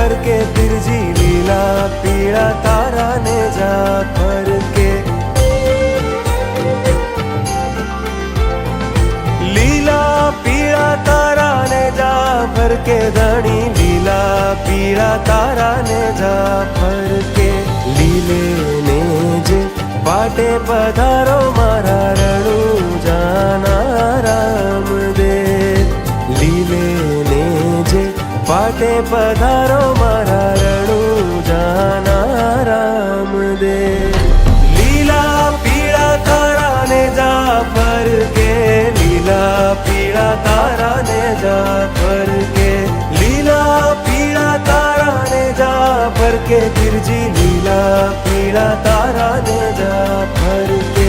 ફર કે તિરજી લીલા પીળા તારા ને જા ફર કે લીલા પીળા તારા ને જા ફર કે ધણી લીલા પીળા તારા ને જા ફર કે લીલે ને જે પાટે પધારો મારા પધારો મારા રણુ, જાના રામદેવ. લીલા, પીળા તારા ને જા પર કે, લીલા, પીળા તારા ને જા પર કે, લીલા, પીળા તારા ને જા પર કે બિરજી લીલા, પીળા તારા જા પર કે.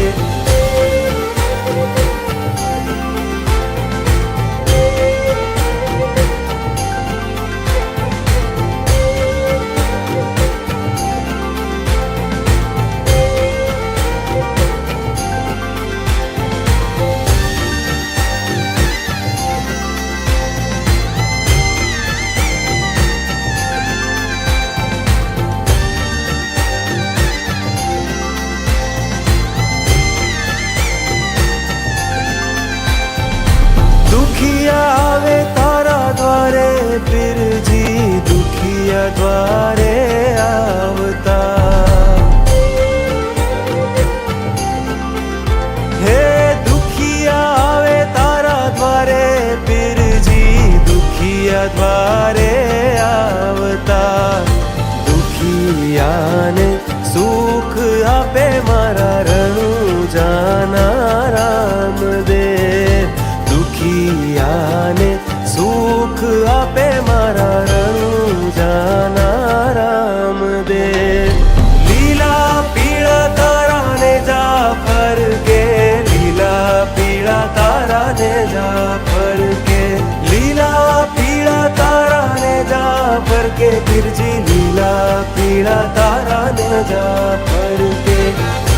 agora. કે તિરજી લીલા પીળા તારા ને જા ફર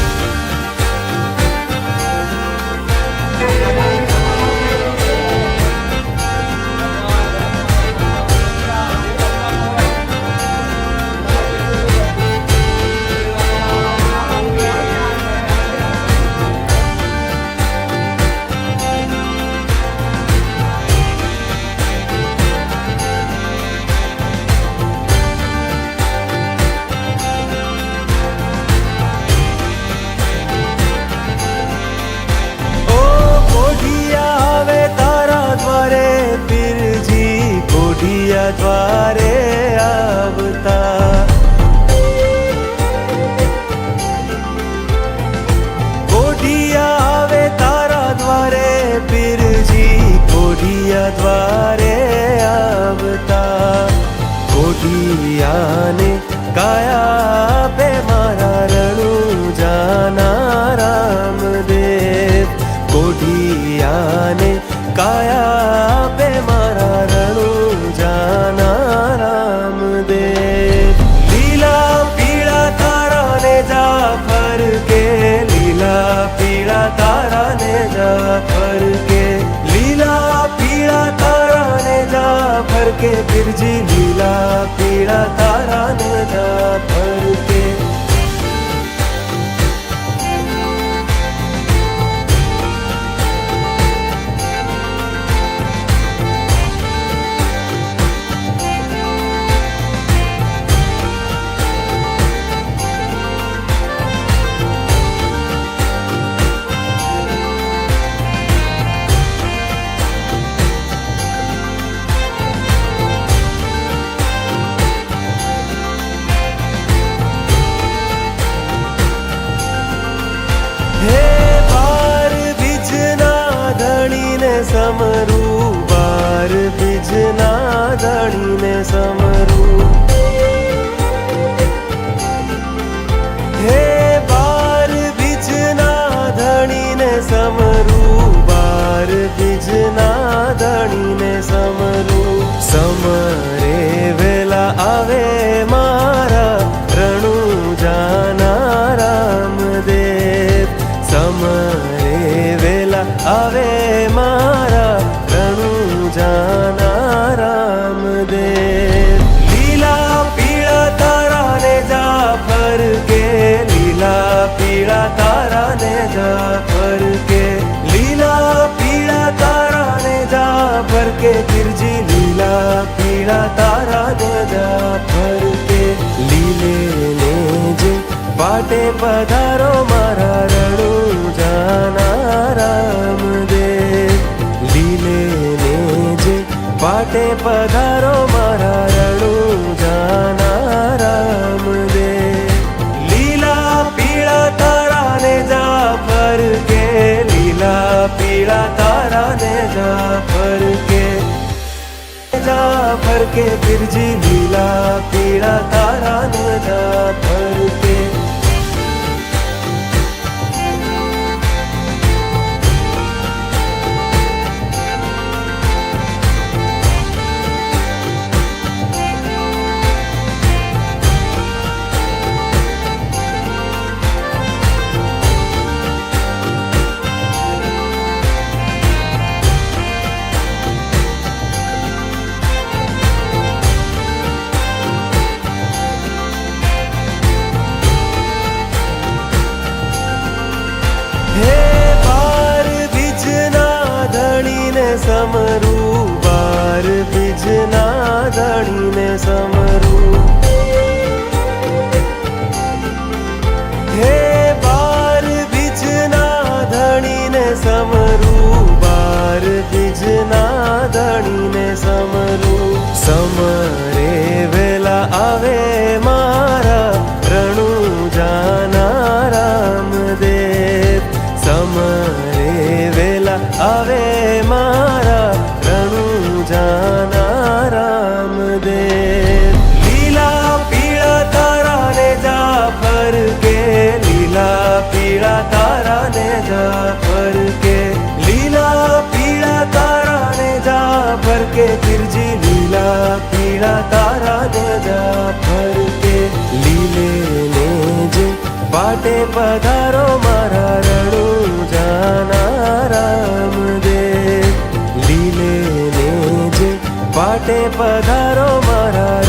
કોઢિયા દ્વારે આવતા. કોઢિયા આવે તારા દ્વારે પીરજી કોઢિયા દ્વારે આવતા. કોઢિયાને કાયા લીલા પીળા તારા ને જા ફરકે લીલા પીળા તારા ને જા ફરકે બિરજી લીલા પીળા તારા ને જા बिजना दड़ी ने सम જાફર કે લીલા પીળા તારા ને જાફર કે બિરજી લીલા પીળા તારા જાફર કે લીલે ને જે પાટે પધારો મારા રણુ જાના રામદેવ લીલે ને જે પાટે પધારો જાફર કે બિરજી લીલા પીળા તારા ને જાફર സമര તારા ફરતે લીલે જે પાટે પધારો મારા રણુ જાના રામદેવ. લીલે ને જે પાટે પધારો મારા